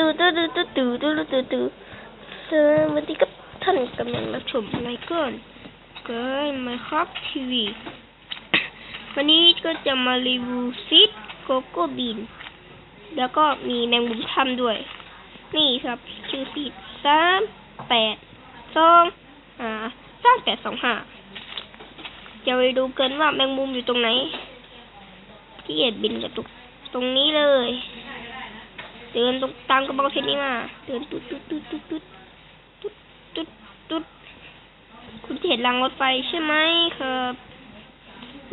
ตูตูตูตูตูตูตูตูตูสวัสดีครับท่านกำลังรับชมรายการเกินมาครับทีวีวันนี้ก็จะมารีวิวซีดโกโก้บีนแล้วก็มีแมงมุมถ้ำด้วย นี่ครับ ชื่อซีดสามแปดสองอ่าสามแปดสองห้าจะไปดูกันว่าแมงมุมอยู่ตรงไหน ที่เอ็ดบินกับตุกตรงนี้เลย เดินตรงตามกระบอกเพชรนี้มา เดินตุ๊ดตุ๊ดตุ๊ดตุ๊ดตุ๊ดตุ๊ดตุ๊ดตุ๊ดคุณเห็นรางรถไฟใช่ไหมครับ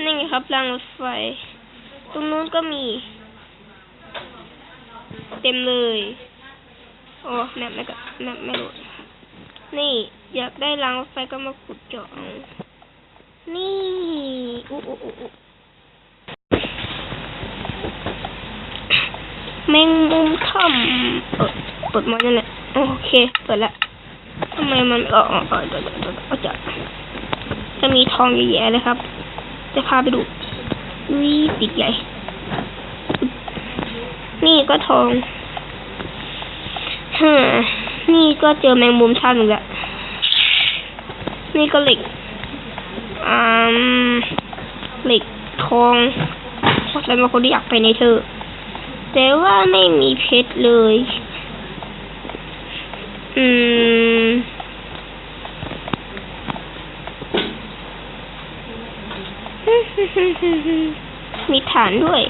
นี่ไงครับรางรถไฟ ตรงนู้นก็มี เต็มเลยโอ้แมปไม่ก็แมปไม่โหลดนี่ อยากได้รางรถไฟก็มาขุดเจาะนี่อู แมงมุมถ้ำเออเปิดมานั่นแหละโอเคเปิดละทำไมมันเออเออเออเดี๋ยวเดี๋ยวเดี๋ยวเอาจะจะมีทองเยอะแยะเลยครับ จะพาไปดูวิติดใหญ่ นี่ก็ทองฮ่านี่ก็เจอแมงมุมท่านอีกแล้วนี่ก็เหล็กอ่าเหล็กทองแล้วบางคนที่อยากไปในเธอ แต่ว่าไม่มีเพชรเลย อืม มีฐานด้วย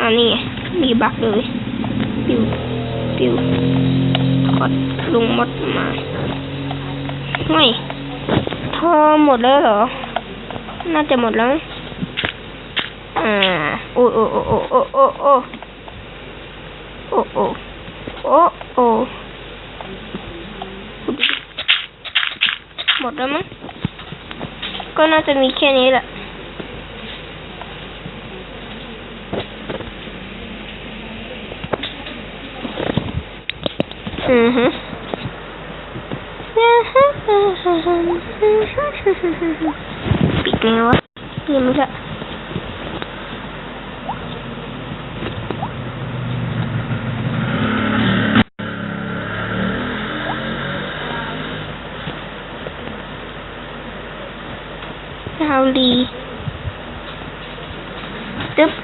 อันนี้มีบักเลยปิวปิวถอดลงมดมาไม่ อหมดแล้วเหรอ น่าจะหมดแล้ว อ่า โอ้โอ้โอ้โอ้โอ้โอ้โอ้โอ้โอ้โอ้โอ้หมดแล้วมั้ง ก็น่าจะมีแค่นี้แหละอือฮึ Speaking of, give me that. Howdy. Yep.